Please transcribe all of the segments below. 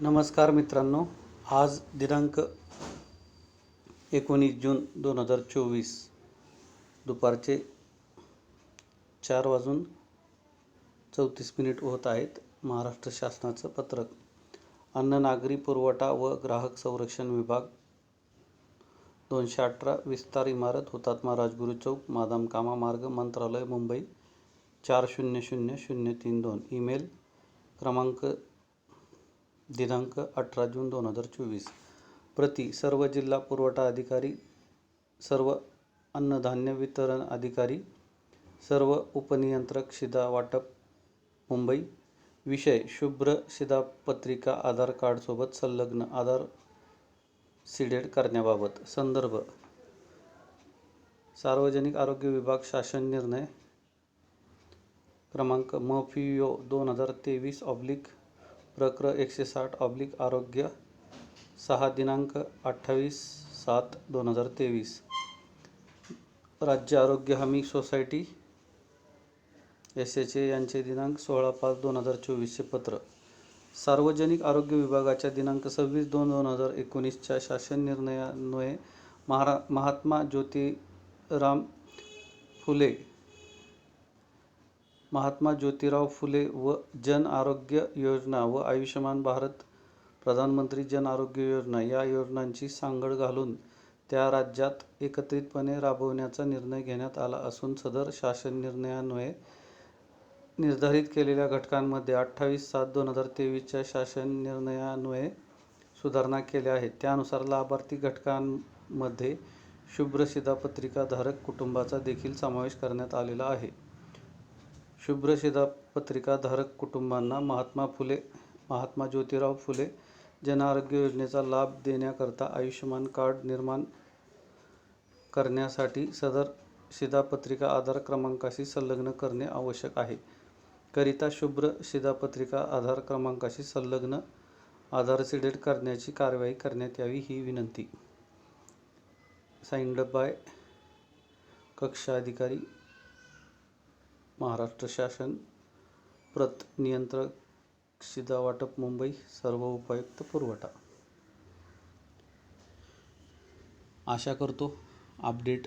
नमस्कार मित्रांनो आज दिनांक एकोणीस जून दोन हजार चोवीस दुपारचे चार वाजून चौतीस मिनिट होत आहेत महाराष्ट्र शासनाचं पत्रक. अन्न नागरी पुरवठा व ग्राहक संरक्षण विभाग दोनशे अठरा विस्तार इमारत हुतात्मा राजगुरू चौक मादाम कामा मार्ग मंत्रालय मुंबई चार शून्य शून्य शून्य तीन दोन. ईमेल क्रमांक दिनांक अठरा जून दोन हजार चोवीस. प्रति सर्व जिल्हा पुरवठा अधिकारी सर्व अन्नधान्य वितरण अधिकारी सर्व उपनियंत्रक शिधा वाटप मुंबई. विषय शुभ्र शिधापत्रिका आधार कार्डसोबत संलग्न आधार सिडेड करण्याबाबत. संदर्भ. सार्वजनिक आरोग्य विभाग शासन निर्णय. क्रमांक मफियो दोन हजार तेवीस ऑब्लिक प्रक्र एकशे साठ ऑब्लिक आरोग्य सहा दिनांक अठ्ठावीस सात दोन हजार तेवीस. राज्य आरोग्य हमी सोसायटी एस एच ए यांचे दिनांक सोळा पाच दोन हजार चोवीसचे पत्र. सार्वजनिक आरोग्य विभागाच्या दिनांक सव्वीस दोन दोन हजार एकोणीसच्या शासन निर्णयान्वये महारा महात्मा ज्योतिराम फुले महात्मा ज्योतिराव फुले व जन आरोग्य योजना व आयुष्यमान भारत प्रधानमंत्री जन आरोग्य योजना या योजनांची सांगड घालून त्या राज्यात एकत्रितपणे राबवण्याचा निर्णय घेण्यात आला असून सदर शासन निर्णयान्वये निर्धारित केलेल्या घटकांमध्ये अठ्ठावीस सात दोन हजार तेवीसच्या शासन निर्णयान्वये सुधारणा केल्या आहेत. त्यानुसार लाभार्थी घटकांमध्ये शुभ्र कुटुंबाचा देखील समावेश करण्यात आलेला आहे. शुभ्र शिधापत्रिका धारक कुटुंबांना महात्मा फुले महात्मा ज्योतिराव फुले जनआरोग्य योजनेचा लाभ देण्याकरता आयुष्यमान कार्ड निर्माण करण्यासाठी सदर शिधापत्रिका आधार क्रमांकाशी संलग्न करणे आवश्यक आहे. करिता शुभ्र शिधापत्रिका आधार क्रमांकाशी संलग्न आधार सिडेट करण्याची कारवाई करण्यात यावी ही विनंती. साईंड बाय कक्षा अधिकारी महाराष्ट्र शासन प्रत नियंत्रक शिधा वाटप मुंबई सर्व उपायुक्त पुरवठा. आशा करतो अपडेट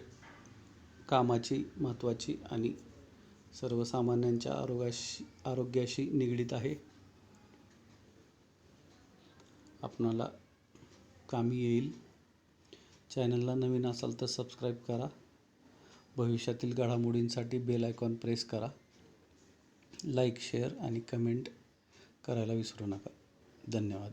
कामाची महत्त्वाची आणि सर्वसामान्यांच्या आरोग्याशी आरोग्याशी निगडीत आहे. आपणाला कामी येईल. चॅनलला नवीन असाल तर सबस्क्राईब करा. भविष्यातील घडामोडींसाठी बेल आयकॉन प्रेस करा. लाईक शेअर आणि कमेंट करायला विसरू नका. धन्यवाद.